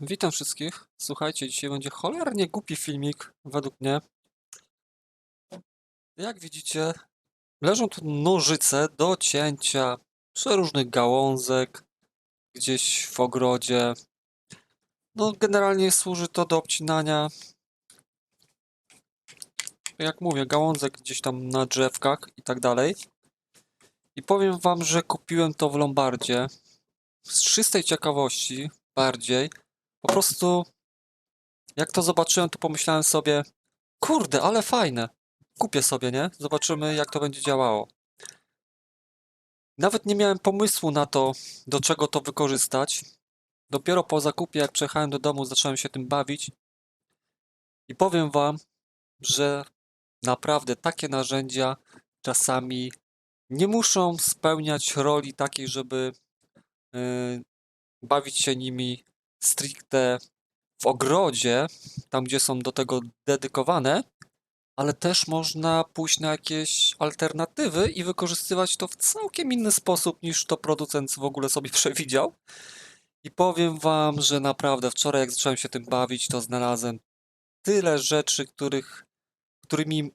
Witam wszystkich. Słuchajcie, dzisiaj będzie cholernie głupi filmik, według mnie. Jak widzicie, leżą tu nożyce do cięcia przeróżnych gałązek gdzieś w ogrodzie. No, generalnie służy to do obcinania, jak mówię, gałązek gdzieś tam na drzewkach i tak dalej. I powiem wam, że kupiłem to w Lombardzie z czystej ciekawości bardziej. Po prostu jak to zobaczyłem, to pomyślałem sobie, kurde, ale fajne. Kupię sobie, nie? Zobaczymy, jak to będzie działało. Nawet nie miałem pomysłu na to, do czego to wykorzystać. Dopiero po zakupie, jak przyjechałem do domu, zacząłem się tym bawić. I powiem wam, że naprawdę takie narzędzia czasami nie muszą spełniać roli takiej, żeby yy, bawić się nimi stricte w ogrodzie, tam gdzie są do tego dedykowane, ale też można pójść na jakieś alternatywy i wykorzystywać to w całkiem inny sposób niż to producent w ogóle sobie przewidział. I powiem wam, że naprawdę wczoraj jak zacząłem się tym bawić, to znalazłem tyle rzeczy, których, którymi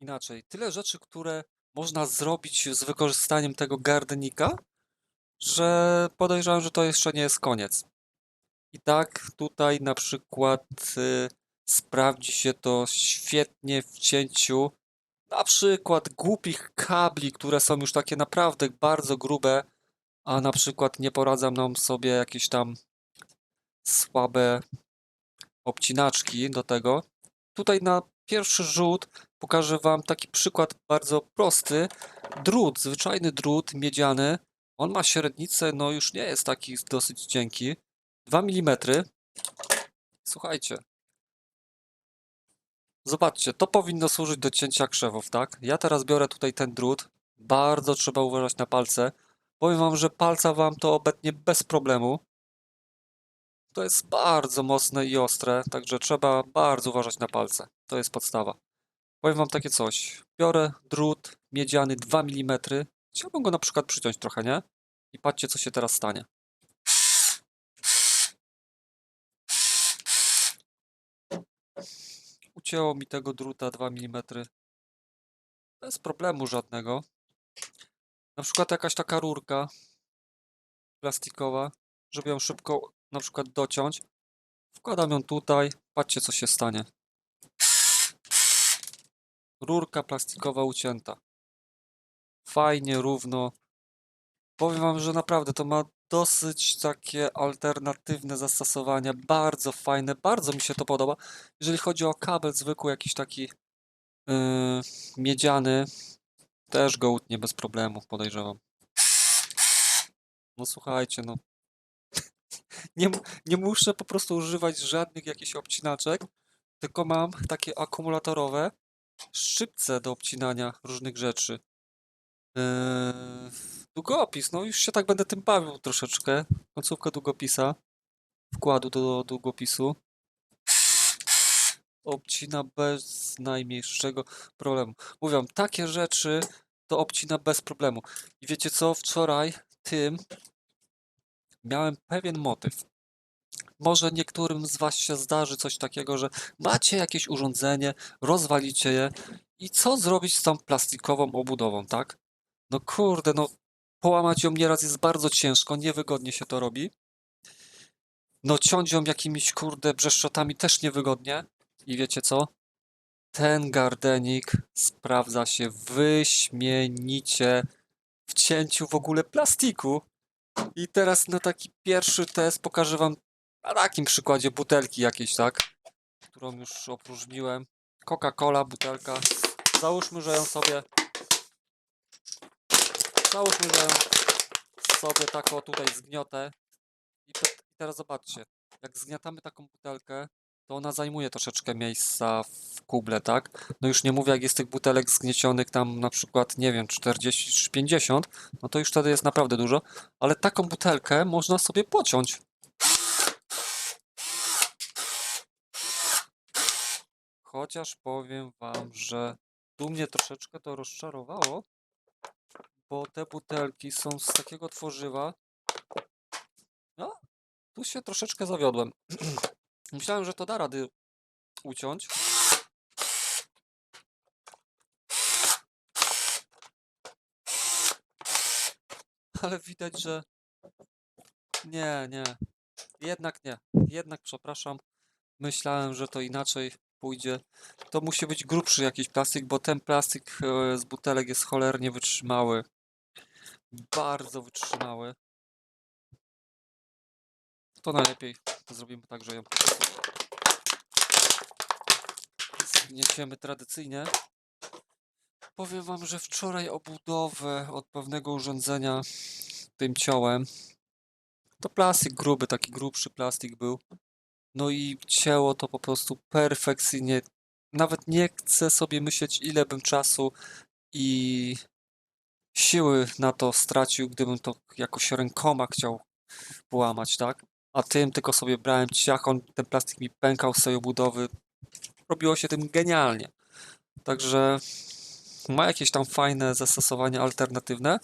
inaczej, tyle rzeczy, które można zrobić z wykorzystaniem tego gardenika, że podejrzewam, że to jeszcze nie jest koniec. I tak tutaj na przykład y, sprawdzi się to świetnie w cięciu na przykład głupich kabli, które są już takie naprawdę bardzo grube, a na przykład nie poradzą nam sobie jakieś tam słabe obcinaczki do tego. Tutaj na pierwszy rzut pokażę Wam taki przykład bardzo prosty. Drut, zwyczajny drut miedziany, on ma średnicę, no już nie jest taki dosyć cienki. 2 mm. Słuchajcie. Zobaczcie, to powinno służyć do cięcia krzewów, tak? Ja teraz biorę tutaj ten drut. Bardzo trzeba uważać na palce. Powiem wam, że palca wam to obetnie bez problemu. To jest bardzo mocne i ostre, także trzeba bardzo uważać na palce. To jest podstawa. Powiem wam takie coś. Biorę drut miedziany 2 mm. Chciałbym go na przykład przyciąć trochę, nie? I patrzcie, co się teraz stanie. Ucięło mi tego druta 2 mm. Bez problemu żadnego. Na przykład jakaś taka rurka plastikowa, żeby ją szybko na przykład dociąć. Wkładam ją tutaj. Patrzcie, co się stanie. Rurka plastikowa ucięta. Fajnie, równo. Powiem wam, że naprawdę to ma dosyć takie alternatywne zastosowania, bardzo fajne, bardzo mi się to podoba. Jeżeli chodzi o kabel zwykły, jakiś taki yy, miedziany, też go utnie bez problemu, podejrzewam. No słuchajcie, no. Nie, nie muszę po prostu używać żadnych jakichś obcinaczek, tylko mam takie akumulatorowe szczypce do obcinania różnych rzeczy. Yy, długopis, no już się tak będę tym bawił troszeczkę. Końcówkę długopisa. Wkładu do długopisu. Obcina bez najmniejszego problemu. Mówią, takie rzeczy to obcina bez problemu. I wiecie co? Wczoraj tym miałem pewien motyw. Może niektórym z Was się zdarzy coś takiego, że macie jakieś urządzenie, rozwalicie je i co zrobić z tą plastikową obudową, tak? No kurde, no połamać ją nieraz jest bardzo ciężko, niewygodnie się to robi. No ciąć ją jakimiś kurde brzeszczotami też niewygodnie. I wiecie co? Ten gardenik sprawdza się wyśmienicie w cięciu w ogóle plastiku. I teraz na taki pierwszy test pokażę wam na takim przykładzie butelki jakiejś, tak? Którą już opróżniłem. Coca-Cola, butelka. Załóżmy, że ją sobie Załóżmy, że sobie tak o tutaj zgniotę. I, I teraz zobaczcie, jak zgniatamy taką butelkę, to ona zajmuje troszeczkę miejsca w kuble, tak? No już nie mówię, jak jest tych butelek zgniecionych tam na przykład, nie wiem, 40 czy 50, no to już wtedy jest naprawdę dużo, ale taką butelkę można sobie pociąć. Chociaż powiem wam, że tu mnie troszeczkę to rozczarowało, bo te butelki są z takiego tworzywa. No, tu się troszeczkę zawiodłem. Myślałem, że to da rady uciąć. Ale widać, że nie, nie. Jednak nie. Jednak przepraszam. Myślałem, że to inaczej pójdzie. To musi być grubszy jakiś plastik, bo ten plastik e, z butelek jest cholernie wytrzymały. Bardzo wytrzymały. To najlepiej zrobimy tak, że ją zgnieciemy tradycyjnie. Powiem wam, że wczoraj obudowę od pewnego urządzenia tym ciąłem. To plastik gruby, taki grubszy plastik był. No i cięło to po prostu perfekcyjnie. Nawet nie chcę sobie myśleć, ile bym czasu i siły na to stracił, gdybym to jakoś rękoma chciał połamać, tak? A tym tylko sobie brałem ciach, on, ten plastik mi pękał z tej obudowy. Robiło się tym genialnie. Także ma jakieś tam fajne zastosowania alternatywne.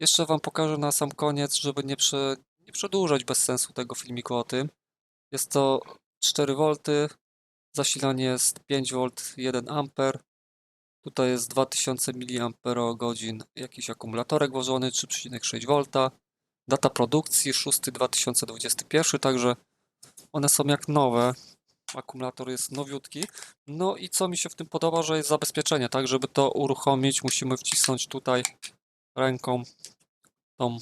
Jeszcze wam pokażę na sam koniec, żeby nie, prze, nie przedłużać bez sensu tego filmiku o tym. Jest to 4V, zasilanie jest 5V 1 A. Tutaj jest 2000 mAh, jakiś akumulatorek włożony 3,6V. Data produkcji 6.2021, także one są jak nowe. Akumulator jest nowiutki. No i co mi się w tym podoba, że jest zabezpieczenie, tak? Żeby to uruchomić, musimy wcisnąć tutaj ręką tą,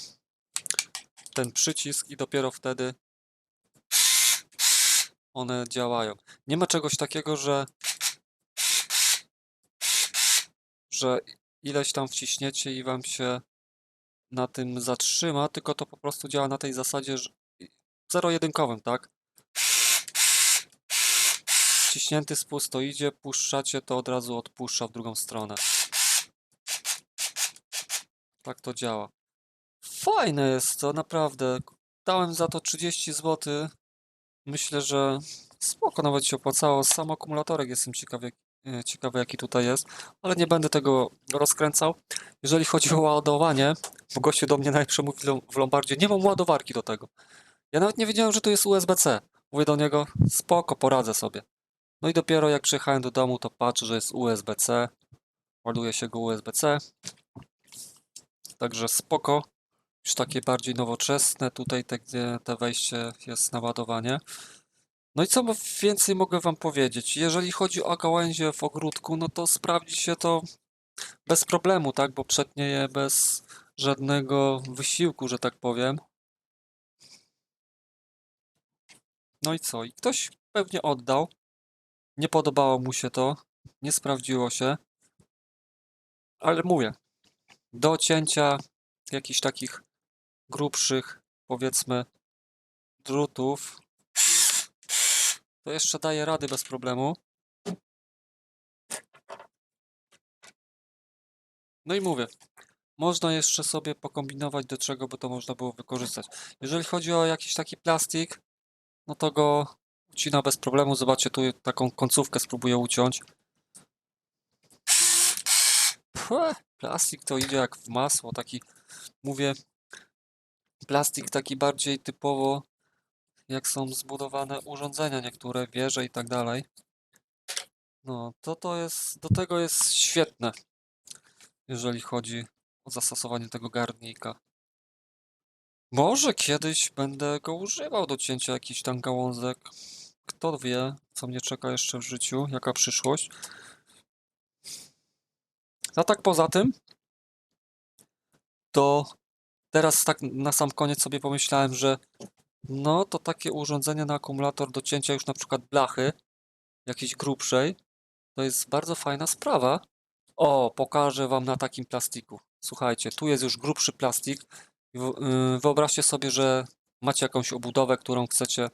ten przycisk i dopiero wtedy one działają. Nie ma czegoś takiego, że że ileś tam wciśniecie i wam się na tym zatrzyma, tylko to po prostu działa na tej zasadzie, że zero-jedynkowym, tak? Wciśnięty spust to idzie, puszczacie, to od razu odpuszcza w drugą stronę. Tak to działa. Fajne jest to, naprawdę. Dałem za to 30 zł. Myślę, że spoko nawet się opłacało. Sam akumulatorek jestem ciekawy, jak- ciekawy jaki tutaj jest, ale nie będę tego rozkręcał. Jeżeli chodzi o ładowanie, bo gościu do mnie nawet przemówił w Lombardzie, nie mam ładowarki do tego. Ja nawet nie wiedziałem, że to jest USB-C. Mówię do niego, spoko, poradzę sobie. No i dopiero jak przyjechałem do domu, to patrzę, że jest USB-C. Ładuje się go USB-C. Także spoko. Już takie bardziej nowoczesne. Tutaj te, te wejście jest na ładowanie. No i co więcej mogę wam powiedzieć? Jeżeli chodzi o gałęzie w ogródku, no to sprawdzi się to bez problemu, tak? Bo przetnie je bez żadnego wysiłku, że tak powiem. No i co? I ktoś pewnie oddał. Nie podobało mu się to. Nie sprawdziło się. Ale mówię, do cięcia jakichś takich grubszych, powiedzmy, drutów, to jeszcze daje rady bez problemu. No i mówię, można jeszcze sobie pokombinować, do czego by to można było wykorzystać. Jeżeli chodzi o jakiś taki plastik, no to go ucina bez problemu. Zobaczcie, tu taką końcówkę spróbuję uciąć. Plastik to idzie jak w masło, taki, mówię, plastik taki bardziej typowo, jak są zbudowane urządzenia niektóre, wieże i tak dalej. No, to to jest, do tego jest świetne, jeżeli chodzi o zastosowanie tego garnika. Może kiedyś będę go używał do cięcia jakichś tam gałązek. Kto wie, co mnie czeka jeszcze w życiu, jaka przyszłość. A tak poza tym, to teraz tak na sam koniec sobie pomyślałem, że no to takie urządzenie na akumulator do cięcia już na przykład blachy, jakiejś grubszej, to jest bardzo fajna sprawa. O, pokażę wam na takim plastiku. Słuchajcie, tu jest już grubszy plastik. Yy, Wyobraźcie sobie, że macie jakąś obudowę, którą chcecie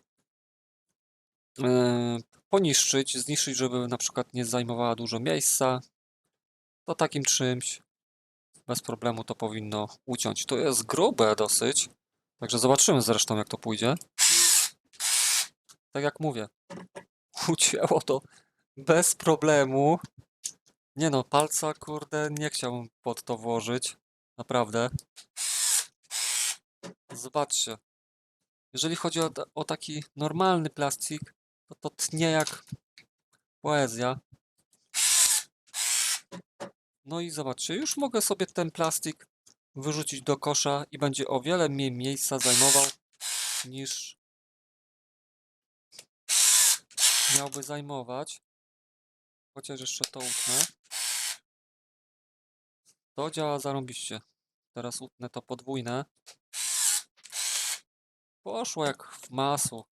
yy, poniszczyć, zniszczyć, żeby na przykład nie zajmowała dużo miejsca. To takim czymś bez problemu to powinno uciąć. To jest grube dosyć, także zobaczymy zresztą jak to pójdzie. Tak jak mówię, ucięło to bez problemu. Nie no, palca kurde nie chciałbym pod to włożyć. Naprawdę. Zobaczcie. Jeżeli chodzi o, o taki normalny plastik, to to tnie jak poezja. No i zobaczcie, już mogę sobie ten plastik wyrzucić do kosza i będzie o wiele mniej miejsca zajmował niż miałby zajmować. Chociaż jeszcze to utnę. To działa zarąbiście. Teraz utnę to podwójne. Poszło jak w masło.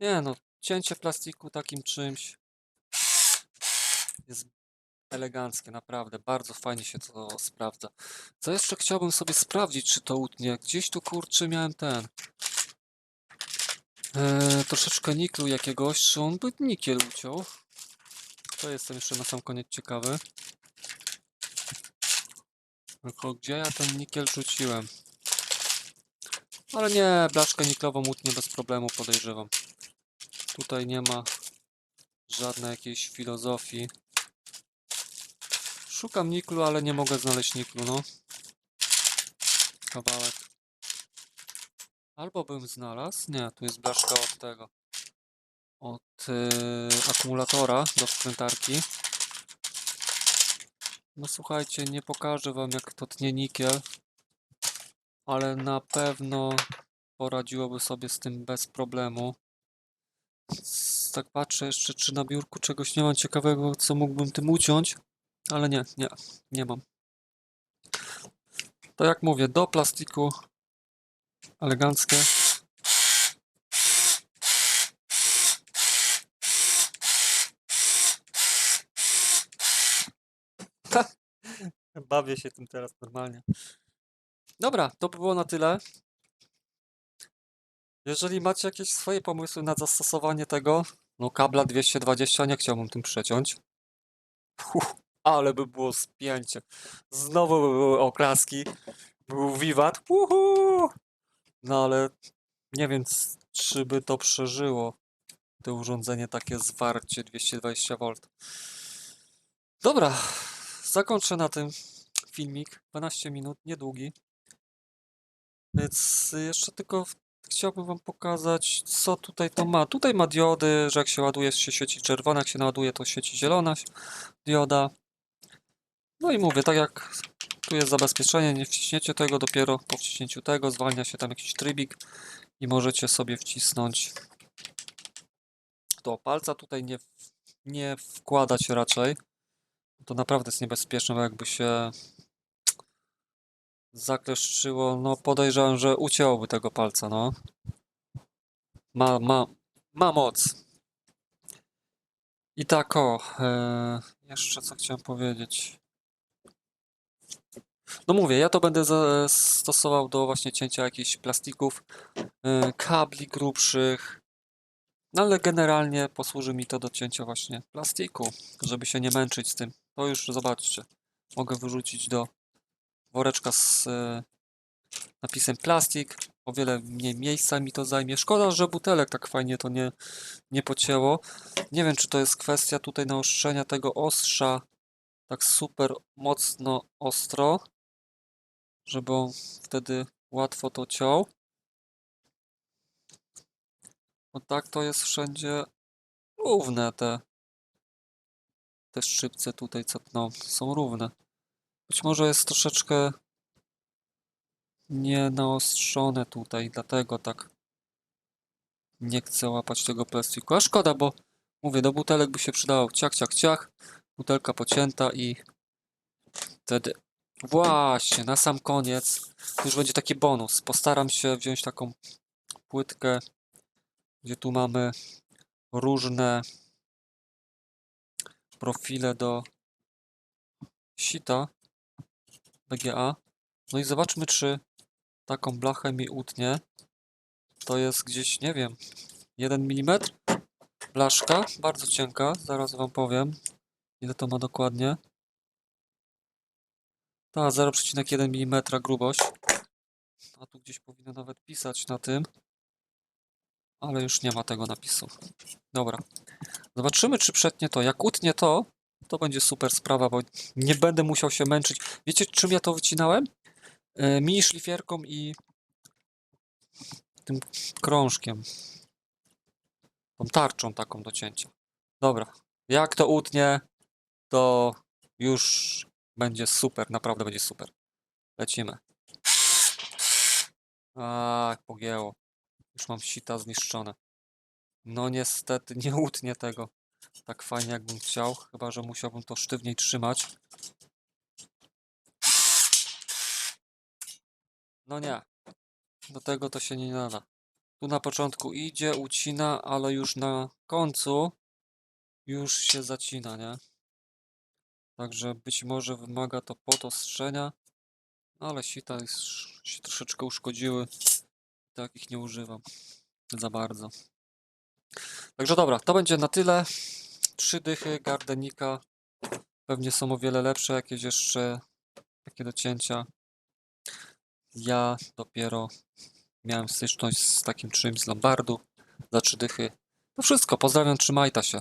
Nie no, cięcie plastiku takim czymś jest eleganckie, naprawdę. Bardzo fajnie się to sprawdza. Co jeszcze chciałbym sobie sprawdzić, czy to utnie. Gdzieś tu kurczę miałem ten. Eee, troszeczkę niklu jakiegoś, czy on by nikiel uciął. To jestem jeszcze na sam koniec ciekawy. Tylko gdzie ja ten nikiel rzuciłem? Ale nie, blaszkę niklową utnie bez problemu, podejrzewam. Tutaj nie ma żadnej jakiejś filozofii. Szukam niklu, ale nie mogę znaleźć niklu, no. Kawałek. Albo bym znalazł. Nie, tu jest blaszka od tego. Od yy, akumulatora do wkrętarki. No słuchajcie, nie pokażę wam jak to tnie nikiel. Ale na pewno poradziłoby sobie z tym bez problemu. Tak patrzę jeszcze, czy na biurku czegoś nie mam ciekawego, co mógłbym tym uciąć. Ale nie, nie, nie mam. To jak mówię, do plastiku eleganckie. Bawię się tym teraz normalnie. Dobra, to by było na tyle. Jeżeli macie jakieś swoje pomysły na zastosowanie tego, no kabla 220 nie chciałbym tym przeciąć. Ale by było spięcie. Znowu by były oklaski. Był wiwat. Uhu! No ale nie wiem, czy by to przeżyło. To urządzenie takie zwarcie 220V. Dobra, zakończę na tym filmik. 12 minut, niedługi. Więc jeszcze tylko chciałbym wam pokazać, co tutaj to ma. Tutaj ma diody, że jak się ładuje, się świeci czerwona, jak się naładuje, to świeci zielona dioda. No i mówię, tak jak tu jest zabezpieczenie, nie wciśniecie tego, dopiero po wciśnięciu tego zwalnia się tam jakiś trybik i możecie sobie wcisnąć to palca tutaj nie, nie wkładać raczej. To naprawdę jest niebezpieczne, bo jakby się zakleszczyło, no podejrzewam, że ucięłoby tego palca, no. Ma, ma, ma moc. I tak o, e, jeszcze co chciałem powiedzieć. No mówię, ja to będę stosował do właśnie cięcia jakichś plastików, e, kabli grubszych, no ale generalnie posłuży mi to do cięcia właśnie plastiku, żeby się nie męczyć z tym. To już zobaczcie, mogę wyrzucić do woreczka z e, napisem plastik. O wiele mniej miejsca mi to zajmie. Szkoda, że butelek tak fajnie to nie, nie pocięło. Nie wiem, czy to jest kwestia tutaj naostrzenia tego ostrza tak super mocno ostro, żeby on wtedy łatwo to ciął. Bo tak to jest wszędzie równe te, te szczypce tutaj, co tną, są równe. Być może jest troszeczkę nie naostrzone tutaj, dlatego tak nie chcę łapać tego plastiku. A szkoda, bo mówię, do butelek by się przydało ciach, ciach, ciach, butelka pocięta i wtedy właśnie, na sam koniec już będzie taki bonus. Postaram się wziąć taką płytkę, gdzie tu mamy różne profile do sita BGA. No i zobaczmy, czy taką blachę mi utnie. To jest gdzieś, nie wiem, 1 mm. Blaszka, bardzo cienka, zaraz wam powiem, ile to ma dokładnie. Ta, 0,1 mm grubość. A tu gdzieś powinno nawet pisać na tym. Ale już nie ma tego napisu. Dobra. Zobaczymy, czy przetnie to. Jak utnie to, to będzie super sprawa, bo nie będę musiał się męczyć. Wiecie, czym ja to wycinałem? E, mini szlifierką i tym krążkiem. Tą tarczą taką do cięcia. Dobra. Jak to utnie, to już będzie super. Naprawdę będzie super. Lecimy. A, pogięło. Już mam sita zniszczone. No niestety nie utnie tego tak fajnie jakbym chciał, chyba że musiałbym to sztywniej trzymać. No nie. Do tego to się nie nada. Tu na początku idzie, ucina, ale już na końcu już się zacina, nie? Także być może wymaga to potostrzenia, ale sita się troszeczkę uszkodziły. Takich nie używam za bardzo. Także dobra, to będzie na tyle. Trzy dychy gardenika. Pewnie są o wiele lepsze, jakieś jeszcze takie do cięcia. Ja dopiero miałem styczność z takim czymś z Lombardu za trzy dychy. To wszystko, pozdrawiam, trzymajta się.